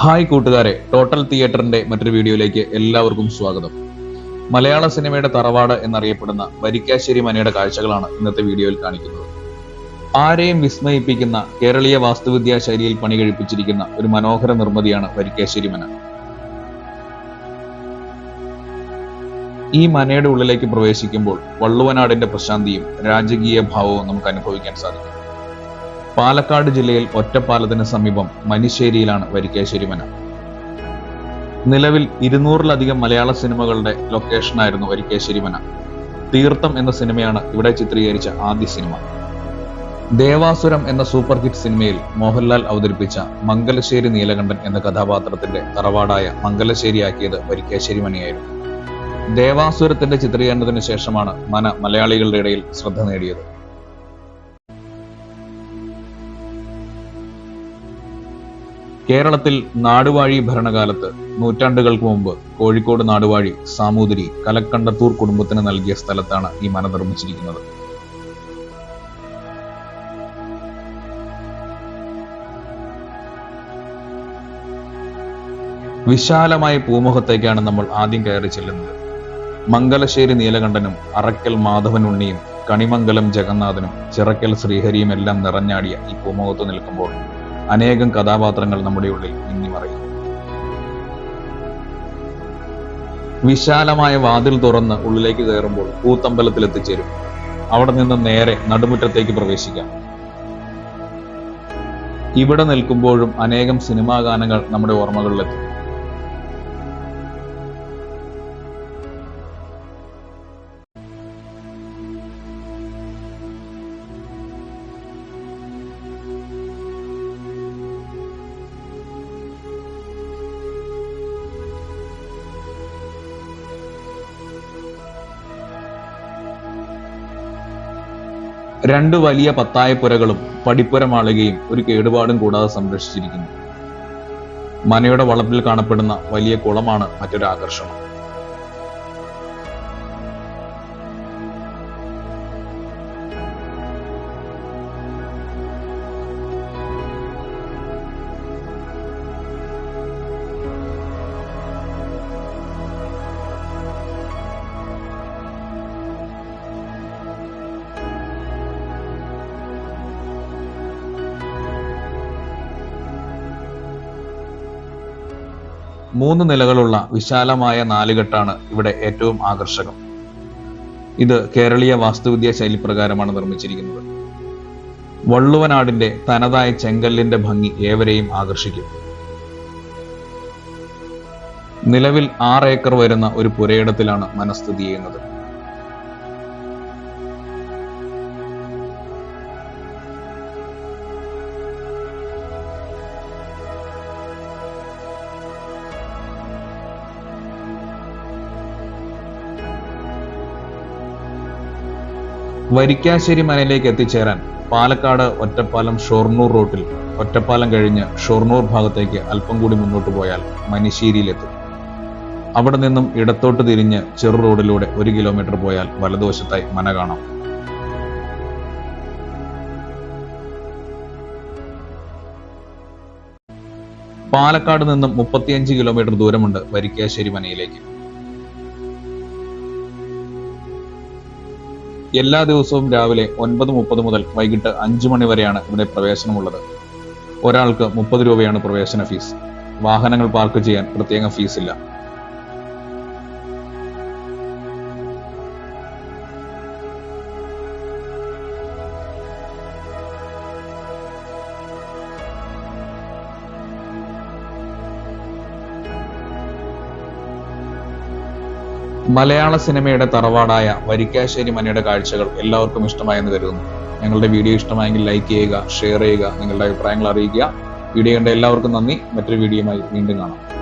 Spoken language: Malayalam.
ഹായ് കൂട്ടുകാരെ ടോട്ടൽ തിയേറ്ററിന്റെ മറ്റൊരു വീഡിയോയിലേക്ക് എല്ലാവർക്കും സ്വാഗതം. മലയാള സിനിമയുടെ തറവാട് എന്നറിയപ്പെടുന്ന വരിക്കാശ്ശേരി മനയുടെ കാഴ്ചകളാണ് ഇന്നത്തെ വീഡിയോയിൽ കാണിക്കുന്നത്. ആരെയും വിസ്മയിപ്പിക്കുന്ന കേരളീയ വാസ്തുവിദ്യാ ശൈലിയിൽ പണി കഴിപ്പിച്ചിരിക്കുന്ന ഒരു മനോഹര നിർമ്മിതിയാണ് വരിക്കാശ്ശേരി മന. ഈ മനയുടെ ഉള്ളിലേക്ക് പ്രവേശിക്കുമ്പോൾ വള്ളുവനാടിന്റെ പ്രശാന്തിയും രാജകീയ ഭാവവും നമുക്ക് അനുഭവിക്കാൻ സാധിക്കും. പാലക്കാട് ജില്ലയിൽ ഒറ്റപ്പാലത്തിന് സമീപം മനിശ്ശേരിയിലാണ് വരിക്കാശ്ശേരി മന നിലവിൽ ഇരുന്നൂറിലധികം മലയാള സിനിമകളുടെ ലൊക്കേഷനായിരുന്നു വരിക്കാശ്ശേരി മന തീർത്ഥം എന്ന സിനിമയാണ് ഇവിടെ ചിത്രീകരിച്ച ആദ്യ സിനിമ. ദേവാസുരം എന്ന സൂപ്പർ ഹിറ്റ് സിനിമയിൽ മോഹൻലാൽ അവതരിപ്പിച്ച മംഗലശ്ശേരി നീലകണ്ഠൻ എന്ന കഥാപാത്രത്തിന്റെ തറവാടായ മംഗലശ്ശേരിയാക്കിയത് വരിക്കാശ്ശേരി മണിയായിരുന്നു ദേവാസുരത്തിന്റെ ചിത്രീകരണത്തിന് ശേഷമാണ് മന മലയാളികളുടെ ഇടയിൽ ശ്രദ്ധ നേടിയത്. കേരളത്തിൽ നാടുവാഴി ഭരണകാലത്ത് നൂറ്റാണ്ടുകൾക്ക് മുമ്പ് കോഴിക്കോട് നാടുവാഴി സാമൂതിരി കലക്കണ്ടത്തൂർ കുടുംബത്തിന് നൽകിയ സ്ഥലത്താണ് ഈ മന നിർമ്മിച്ചിരിക്കുന്നത്. വിശാലമായ പൂമുഖത്തേക്കാണ് നമ്മൾ ആദ്യം കയറി ചെല്ലുന്നത്. മംഗലശ്ശേരി നീലകണ്ഠനും അറക്കൽ മാധവനുണ്ണിയും കണിമംഗലം ജഗന്നാഥനും ചിറക്കൽ ശ്രീഹരിയും എല്ലാം നിറഞ്ഞാടിയ ഈ പൂമുഖത്ത് നിൽക്കുമ്പോൾ അനേകം കഥാപാത്രങ്ങൾ നമ്മുടെ ഉള്ളിൽ മിന്നിമറയും വിശാലമായ വാതിൽ തുറന്ന് ഉള്ളിലേക്ക് കയറുമ്പോൾ കൂത്തമ്പലത്തിൽ എത്തിച്ചേരും അവിടെ നിന്ന് നേരെ നടുമുറ്റത്തേക്ക് പ്രവേശിക്കാം. ഇവിടെ നിൽക്കുമ്പോഴും അനേകം സിനിമാ ഗാനങ്ങൾ നമ്മുടെ ഓർമ്മകളിലെത്തും. രണ്ട് വലിയ പത്തായപ്പുരകളും പടിപ്പുര മാളികയും ഒരു കേടുപാടും കൂടാതെ സംരക്ഷിച്ചിരിക്കുന്നു. മനയുടെ വളപ്പിൽ കാണപ്പെടുന്ന വലിയ കുളമാണ് മറ്റൊരു ആകർഷണം. മൂന്ന് നിലകളുള്ള വിശാലമായ നാലുകെട്ടാണ് ഇവിടെ ഏറ്റവും ആകർഷകം. ഇത് കേരളീയ വാസ്തുവിദ്യാ ശൈലി പ്രകാരമാണ് നിർമ്മിച്ചിരിക്കുന്നത്. വള്ളുവനാടിന്റെ തനതായ ചെങ്കല്ലിന്റെ ഭംഗി ഏവരെയും ആകർഷിക്കും. നിലവിൽ ആറ് ഏക്കർ വരുന്ന ഒരു പുരയിടത്തിലാണ് മനസ്ഥിതി ചെയ്യുന്നത്. വരിക്കാശ്ശേരി മനയിലേക്ക് എത്തിച്ചേരാൻ പാലക്കാട് ഒറ്റപ്പാലം ഷൊർണൂർ റൂട്ടിൽ ഒറ്റപ്പാലം കഴിഞ്ഞ് ഷൊർണൂർ ഭാഗത്തേക്ക് അല്പം കൂടി മുന്നോട്ട് പോയാൽ മനിശ്ശേരിയിലെത്തും. അവിടെ നിന്നും ഇടത്തോട്ട് തിരിഞ്ഞ് ചെറു റോഡിലൂടെ ഒരു കിലോമീറ്റർ പോയാൽ വലതുവശത്തായി മന കാണാം. പാലക്കാട് നിന്നും മുപ്പത്തിയഞ്ച് കിലോമീറ്റർ ദൂരമുണ്ട് വരിക്കാശ്ശേരി മനയിലേക്ക്. എല്ലാ ദിവസവും രാവിലെ ഒൻപത് മുപ്പത് മുതൽ വൈകിട്ട് അഞ്ചു മണി വരെയാണ് ഇവിടെ പ്രവേശനമുള്ളത്. ഒരാൾക്ക് മുപ്പത് രൂപയാണ് പ്രവേശന ഫീസ്. വാഹനങ്ങൾ പാർക്ക് ചെയ്യാൻ പ്രത്യേക ഫീസ് മലയാള സിനിമയുടെ തറവാടായ വരിക്കാശ്ശേരി മനയുടെ കാഴ്ചകൾ എല്ലാവർക്കും ഇഷ്ടമായെന്ന് കരുതുന്നു. ഞങ്ങളുടെ വീഡിയോ ഇഷ്ടമായെങ്കിൽ ലൈക്ക് ചെയ്യുക ഷെയർ ചെയ്യുക നിങ്ങളുടെ അഭിപ്രായങ്ങൾ അറിയിക്കുക. വീഡിയോ കണ്ട എല്ലാവർക്കും നന്ദി. മറ്റൊരു വീഡിയോയുമായി വീണ്ടും കാണാം.